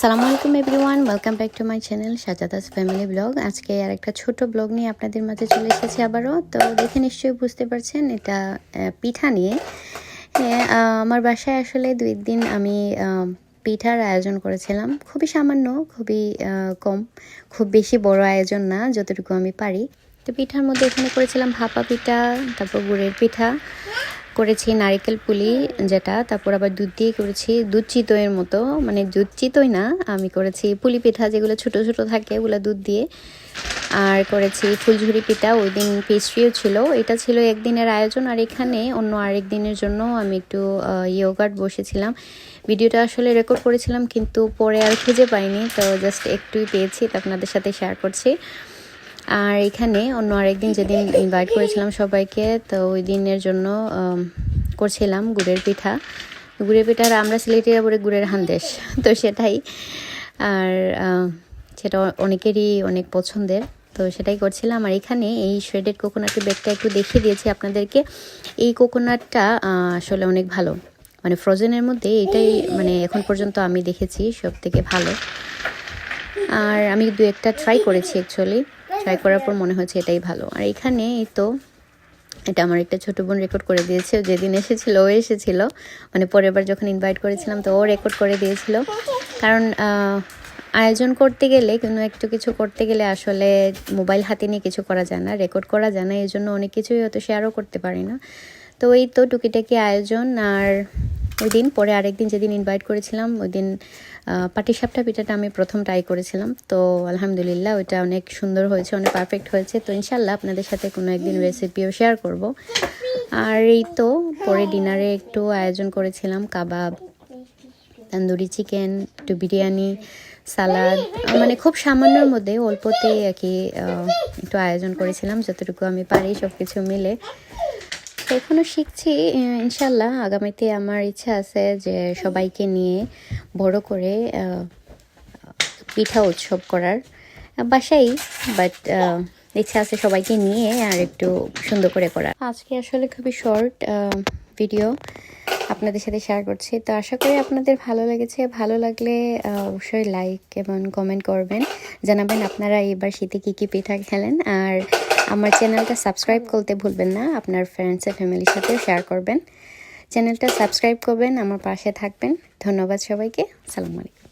আসসালামু আলাইকুম everyone welcome back to my channel Sajada's family vlog আজকে আর একটা ছোট ব্লগ নিয়ে আপনাদের মাঝে চলে এসেছি আবারও। তো দেখে নিশ্চয়ই বুঝতে পারছেন এটা পিঠা নিয়ে। হ্যাঁ, আমার বাসায় আসলে দুই দিন আমি পিঠার আয়োজন করেছিলাম। খুবই সামান্য খুবই কম খুব বেশি বড় আয়োজন না যতটুকু আমি পারি। তো পিঠার মধ্যে এখানে করেছিলাম ভাপা পিঠা তারপর গুড়ের পিঠা। করেছি নারিকেল পুলি যেটা, তারপর আবার দুধ দিয়ে করেছি দুধ চিতইয়ের মতো। মানে দুধ চিতই না, আমি করেছি পুলি পিঠা যেগুলো ছোট ছোট থাকে ওগুলো দুধ দিয়ে। আর করেছি ফুলঝুরি পিঠা, ওই দিন পেস্ট্রিও ছিল। এটা ছিল একদিনের আয়োজন আর এখানে অন্য আরেক দিনের জন্য আমি একটু ইয়োগার্ট বসেছিলাম। ভিডিওটা আসলে রেকর্ড করেছিলাম কিন্তু পরে আর খুঁজে পাইনি, তো জাস্ট একটুই পেয়েছি তো আপনাদের সাথে শেয়ার করছি। আর এখানে অন্য আরেকদিন যেদিন ইনভাইট করেছিলাম সবাইকে, তো ওই দিনের জন্য করছিলাম গুড়ের পিঠা। গুড়ের পিঠার আমরা সিলেটিরা বলে গুড়ের হান্দেশ, তো সেটাই। আর সেটা অনেকেরই অনেক পছন্দের, তো সেটাই করছিলাম। আর এখানে এই শ্রেডেড কোকোনাটের ব্যাগটা একটু দেখিয়ে দিয়েছি আপনাদেরকে। এই কোকোনাটটা আসলে অনেক ভালো। মানে ফ্রোজেনের মধ্যে এটাই মানে এখন পর্যন্ত আমি দেখেছি সব থেকে ভালো। আর আমি দু একটা ট্রাই করেছি অ্যাকচুয়ালি ট্রাই করার পর মনে হয়েছে এটাই ভালো। আর এখানে এই তো, এটা আমার একটা ছোট বোন রেকর্ড করে দিয়েছে। যেদিন এসেছিল, ও এসেছিল। মানে পরের বার যখন ইনভাইট করেছিলাম, তো ও রেকর্ড করে দিয়েছিল। কারণ আয়োজন করতে গেলে, কোনো একটু কিছু করতে গেলে আসলে মোবাইল হাতে নিয়ে কিছু করা যায় না রেকর্ড করা যায় না। এই জন্য অনেক কিছুই হয়তো শেয়ারও করতে পারি না। তো এই তো টুকিটাকি আয়োজন। আর ওই দিন পরে আরেকদিন যেদিন ইনভাইট করেছিলাম ওই দিন পাটিসাপটা পিঠাটা আমি প্রথম ট্রাই করেছিলাম। তো আলহামদুলিল্লাহ ওইটা অনেক সুন্দর হয়েছে, অনেক পারফেক্ট হয়েছে। তো ইনশাল্লাহ আপনাদের সাথে কোনো একদিন রেসিপিও শেয়ার করব। আর এই তো, পরে ডিনারে একটু আয়োজন করেছিলাম, কাবাব, তন্দুরি চিকেন একটু বিরিয়ানি, সালাদ মানে খুব সামান্যর মধ্যে অল্পতেই আর কি একটু আয়োজন করেছিলাম, যতটুকু আমি পারি সব কিছু মিলে। এখনও শিখছি ইনশাল্লাহ। আগামীতে আমার ইচ্ছা আছে যে সবাইকে নিয়ে বড় করে পিঠা উৎসব করার বাসাই বাট ইচ্ছা আছে সবাইকে নিয়ে আর একটু সুন্দর করে করার। আজকে আসলে খুবই শর্ট ভিডিও আপনাদের সাথে শেয়ার করছি। তো আশা করি আপনাদের ভালো লেগেছে। ভালো লাগলে অবশ্যই লাইক এবং কমেন্ট করবেন। জানাবেন আপনারা এবার শীতে কী কী পিঠা খেলেন। আর আমার চ্যানেলটা সাবস্ক্রাইব করতে ভুলবেন না। আপনার ফ্রেন্ডস এ ফ্যামিলির সাথেও শেয়ার করবেন। চ্যানেলটা সাবস্ক্রাইব করবেন, আমার পাশে থাকবেন। ধন্যবাদ সবাইকে। সালাম আলাইকুম।